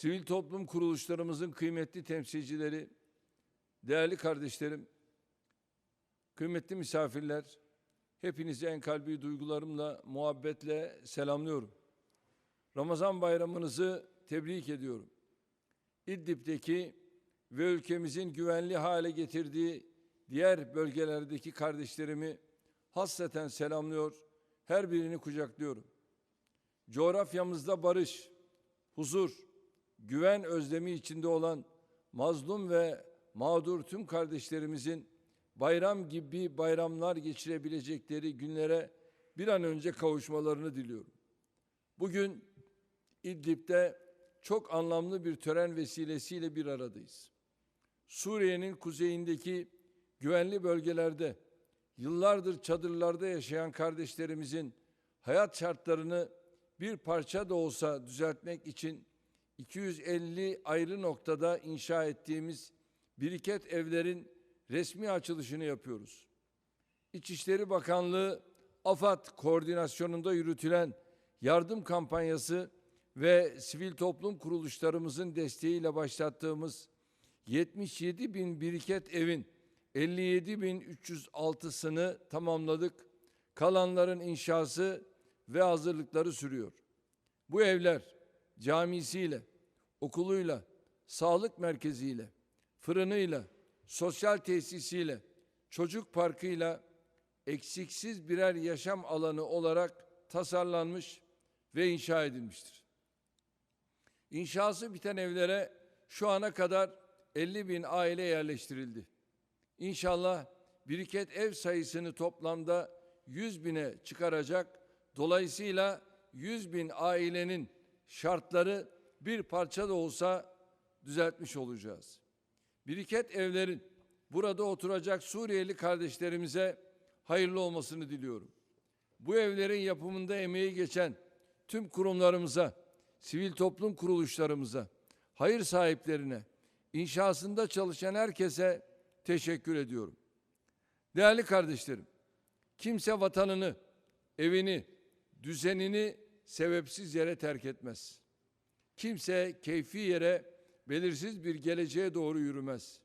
sivil toplum kuruluşlarımızın kıymetli temsilcileri, değerli kardeşlerim, kıymetli misafirler, hepinizi en kalbi duygularımla, muhabbetle selamlıyorum. Ramazan bayramınızı tebrik ediyorum. İdlib'deki ve ülkemizin güvenli hale getirdiği diğer bölgelerdeki kardeşlerimi hasreten selamlıyor, her birini kucaklıyorum. Coğrafyamızda barış, huzur, güven özlemi içinde olan mazlum ve mağdur tüm kardeşlerimizin bayram gibi bayramlar geçirebilecekleri günlere bir an önce kavuşmalarını diliyorum. Bugün İdlib'de çok anlamlı bir tören vesilesiyle bir aradayız. Suriye'nin kuzeyindeki güvenli bölgelerde yıllardır çadırlarda yaşayan kardeşlerimizin hayat şartlarını bir parça da olsa düzeltmek için 250 ayrı noktada inşa ettiğimiz biriket evlerin resmi açılışını yapıyoruz. İçişleri Bakanlığı AFAD koordinasyonunda yürütülen yardım kampanyası ve sivil toplum kuruluşlarımızın desteğiyle başlattığımız 77 bin biriket evin 57 bin 306'sını tamamladık. Kalanların inşası ve hazırlıkları sürüyor. Bu evler camisiyle, okuluyla, sağlık merkeziyle, fırınıyla, sosyal tesisiyle, çocuk parkıyla eksiksiz birer yaşam alanı olarak tasarlanmış ve inşa edilmiştir. İnşası biten evlere şu ana kadar 50 bin aile yerleştirildi. İnşallah biriket ev sayısını toplamda 100 bine çıkaracak. Dolayısıyla 100 bin ailenin şartları bir parça da olsa düzeltmiş olacağız. Biriket evlerin burada oturacak Suriyeli kardeşlerimize hayırlı olmasını diliyorum. Bu evlerin yapımında emeği geçen tüm kurumlarımıza, sivil toplum kuruluşlarımıza, hayır sahiplerine, inşasında çalışan herkese teşekkür ediyorum. Değerli kardeşlerim, kimse vatanını, evini, düzenini sebepsiz yere terk etmez. Kimse keyfi yere belirsiz bir geleceğe doğru yürümez.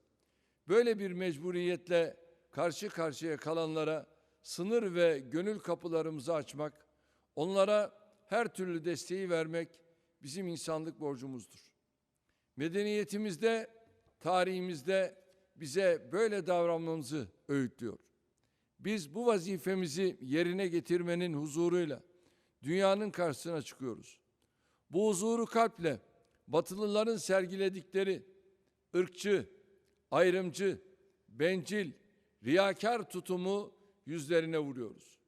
Böyle bir mecburiyetle karşı karşıya kalanlara sınır ve gönül kapılarımızı açmak, onlara her türlü desteği vermek bizim insanlık borcumuzdur. Medeniyetimizde, tarihimizde bize böyle davranmamızı öğütlüyor. Biz bu vazifemizi yerine getirmenin huzuruyla dünyanın karşısına çıkıyoruz. Bu huzuru kalple Batılıların sergiledikleri ırkçı, ayrımcı, bencil, riyakar tutumu yüzlerine vuruyoruz.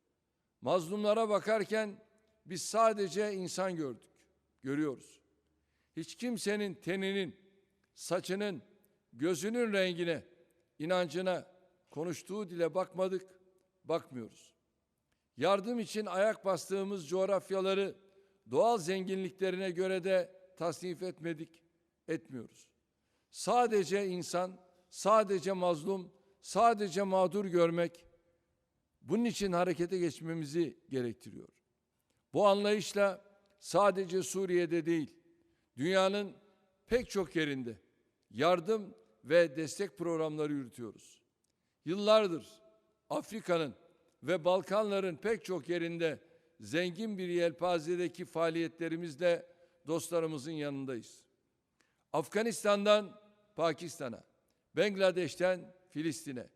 Mazlumlara bakarken biz sadece insan gördük, görüyoruz. Hiç kimsenin teninin, saçının, gözünün rengine, inancına, konuştuğu dile bakmadık, bakmıyoruz. Yardım için ayak bastığımız coğrafyaları doğal zenginliklerine göre de tasnif etmedik, etmiyoruz. Sadece insan, sadece mazlum, sadece mağdur görmek bunun için harekete geçmemizi gerektiriyor. Bu anlayışla sadece Suriye'de değil, dünyanın pek çok yerinde yardım ve destek programları yürütüyoruz. Yıllardır Afrika'nın ve Balkanların pek çok yerinde zengin bir yelpazedeki faaliyetlerimizle dostlarımızın yanındayız. Afganistan'dan Pakistan'a, Bangladeş'ten Filistin'e,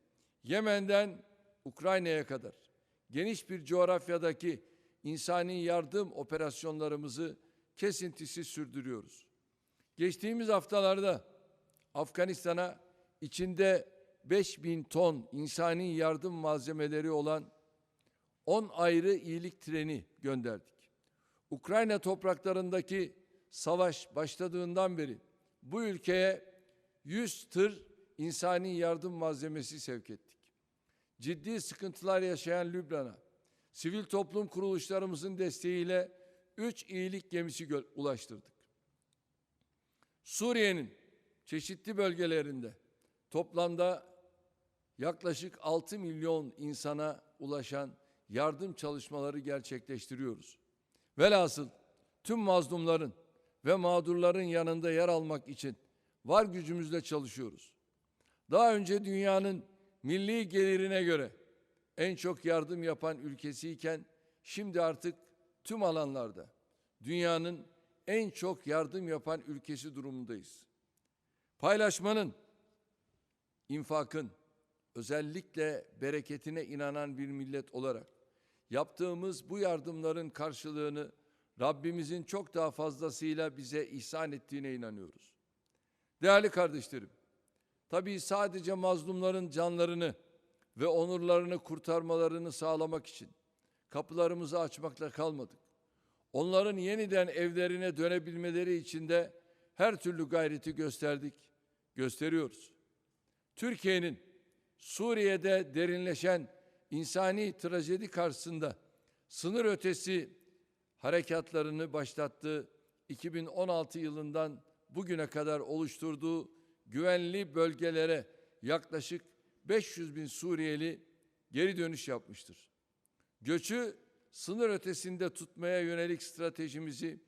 Yemen'den Ukrayna'ya kadar geniş bir coğrafyadaki insani yardım operasyonlarımızı kesintisiz sürdürüyoruz. Geçtiğimiz haftalarda Afganistan'a içinde 5000 ton insani yardım malzemeleri olan 10 ayrı iyilik treni gönderdik. Ukrayna topraklarındaki savaş başladığından beri bu ülkeye 100 tır insani yardım malzemesi sevk ettik. Ciddi sıkıntılar yaşayan Lübnan'a sivil toplum kuruluşlarımızın desteğiyle 3 iyilik gemisi ulaştırdık. Suriye'nin çeşitli bölgelerinde toplamda yaklaşık 6 milyon insana ulaşan yardım çalışmaları gerçekleştiriyoruz. Velhasıl tüm mazlumların ve mağdurların yanında yer almak için var gücümüzle çalışıyoruz. Daha önce dünyanın milli gelirine göre en çok yardım yapan ülkesiyken şimdi artık tüm alanlarda dünyanın en çok yardım yapan ülkesi durumundayız. Paylaşmanın, infakın, özellikle bereketine inanan bir millet olarak yaptığımız bu yardımların karşılığını Rabbimizin çok daha fazlasıyla bize ihsan ettiğine inanıyoruz. Değerli kardeşlerim, tabii sadece mazlumların canlarını ve onurlarını kurtarmalarını sağlamak için kapılarımızı açmakla kalmadık. Onların yeniden evlerine dönebilmeleri için de her türlü gayreti gösterdik, gösteriyoruz. Türkiye'nin Suriye'de derinleşen insani trajedi karşısında sınır ötesi harekatlarını başlattığı 2016 yılından bugüne kadar oluşturduğu güvenli bölgelere yaklaşık 500 bin Suriyeli geri dönüş yapmıştır. Göçü sınır ötesinde tutmaya yönelik stratejimizi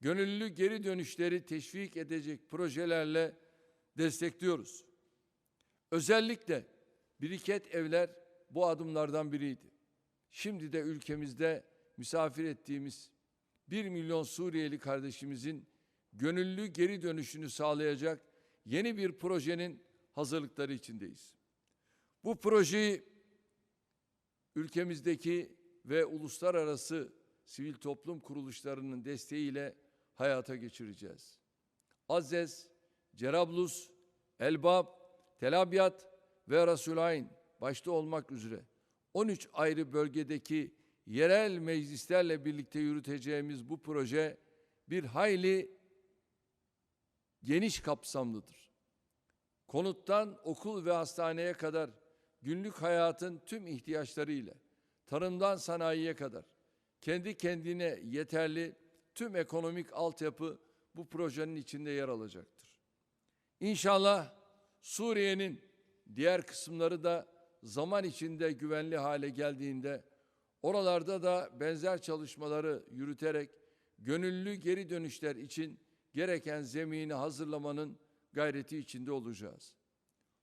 gönüllü geri dönüşleri teşvik edecek projelerle destekliyoruz. Özellikle biriket evler bu adımlardan biriydi. Şimdi de ülkemizde misafir ettiğimiz 1 milyon Suriyeli kardeşimizin gönüllü geri dönüşünü sağlayacak yeni bir projenin hazırlıkları içindeyiz. Bu projeyi ülkemizdeki ve uluslararası sivil toplum kuruluşlarının desteğiyle hayata geçireceğiz. Azzez, Cerablus, Elbab, Tel Abyad ve Rasulayn başta olmak üzere 13 ayrı bölgedeki yerel meclislerle birlikte yürüteceğimiz bu proje bir hayli geniş kapsamlıdır. Konuttan okul ve hastaneye kadar günlük hayatın tüm ihtiyaçlarıyla tarımdan sanayiye kadar kendi kendine yeterli tüm ekonomik altyapı bu projenin içinde yer alacaktır. İnşallah Suriye'nin diğer kısımları da zaman içinde güvenli hale geldiğinde oralarda da benzer çalışmaları yürüterek gönüllü geri dönüşler için gereken zemini hazırlamanın gayreti içinde olacağız.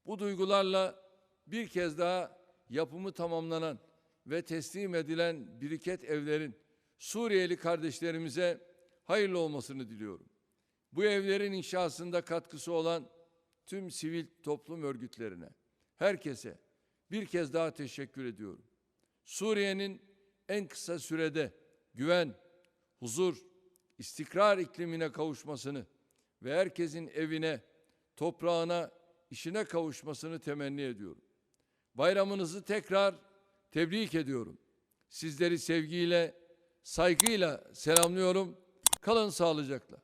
Bu duygularla bir kez daha yapımı tamamlanan ve teslim edilen biriket evlerin Suriyeli kardeşlerimize hayırlı olmasını diliyorum. Bu evlerin inşasında katkısı olan tüm sivil toplum örgütlerine, herkese bir kez daha teşekkür ediyorum. Suriye'nin en kısa sürede güven, huzur, istikrar iklimine kavuşmasını ve herkesin evine, toprağına, işine kavuşmasını temenni ediyorum. Bayramınızı tekrar tebrik ediyorum. Sizleri sevgiyle, saygıyla selamlıyorum. Kalın sağlıcakla.